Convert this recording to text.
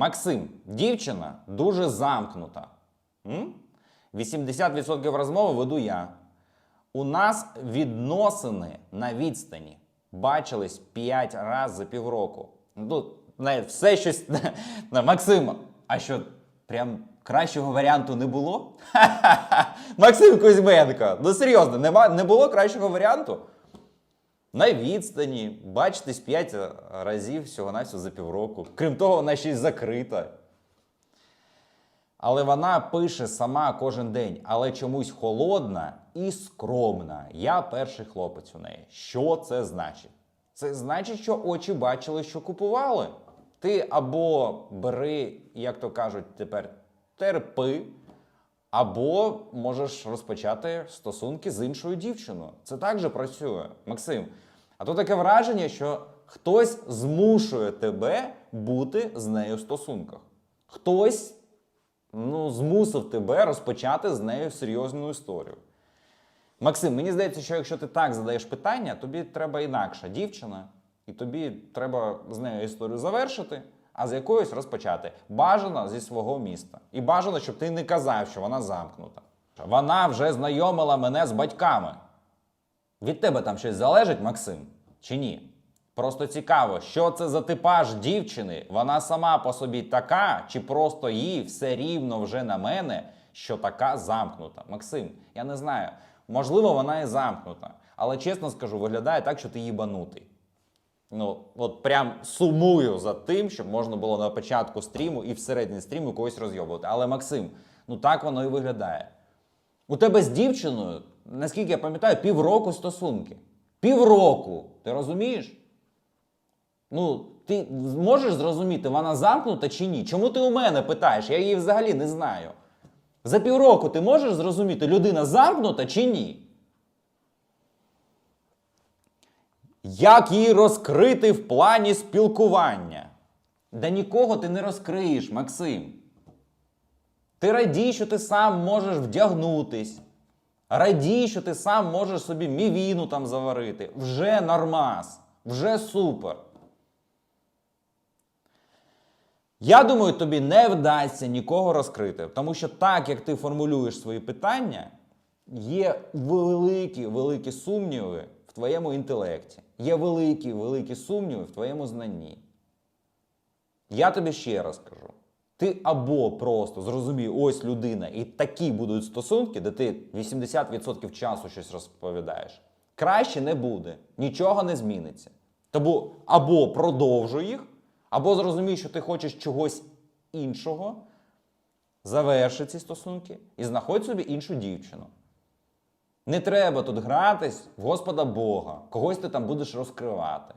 Максим, дівчина дуже замкнута. М? 80% розмови веду я. У нас відносини на відстані. Бачились 5 разів за півроку. Ну, навіть все щось. На, а що, прям кращого варіанту не було? Максим Кузьменко, ну серйозно, не було кращого варіанту? На відстані, бачитесь 5 разів всього-навсього за півроку. Крім того, вона ще й закрита. Але вона пише сама кожен день, але чомусь холодна і скромна. Я перший хлопець у неї. Що це значить? Це значить, що очі бачили, що купували. Ти або бери, як то кажуть тепер, терпи, або можеш розпочати стосунки з іншою дівчиною. Це так же працює, Максим. А то таке враження, що хтось змушує тебе бути з нею в стосунках. Хтось ну, змусив тебе розпочати з нею серйозну історію. Максим, мені здається, що якщо ти так задаєш питання, тобі треба інакша дівчина, і тобі треба з нею історію завершити, а з якоюсь розпочати. Бажано зі свого міста. І бажано, щоб ти не казав, що вона замкнута. Вона вже знайомила мене з батьками. Від тебе там щось залежить, Максим? Чи ні? Просто цікаво, що це за типаж дівчини? Вона сама по собі така, чи просто їй все рівно вже на мене, що така замкнута? Максим, я не знаю. Можливо, вона і замкнута. Але чесно скажу, виглядає так, що ти їбанутий. Ну, от прям сумую за тим, щоб можна було на початку стріму і всередині стріму когось розйобувати. Але Максим, ну так воно і виглядає. У тебе з дівчиною, наскільки я пам'ятаю, півроку стосунки. Півроку. Ти розумієш? Ну, ти можеш зрозуміти, вона замкнута чи ні? Чому ти у мене питаєш? Я її взагалі не знаю. За півроку ти можеш зрозуміти, людина замкнута чи ні? Як її розкрити в плані спілкування? Да нікого ти не розкриєш, Максим. Ти радій, що ти сам можеш вдягнутись. Радій, що ти сам можеш собі мівіну там заварити. Вже нормас, вже супер. Я думаю, тобі не вдасться нікого розкрити, тому що так, як ти формулюєш свої питання, є великі, великі сумніви в твоєму інтелекті. Є великі, великі сумніви в твоєму знанні. Я тобі ще раз кажу: ти або просто зрозумій, ось людина, і такі будуть стосунки, де ти 80% часу щось розповідаєш. Краще не буде, нічого не зміниться. Тому або продовжуй їх, або зрозумій, що ти хочеш чогось іншого, заверши ці стосунки і знаходь собі іншу дівчину. Не треба тут гратись в Господа Бога, когось ти там будеш розкривати.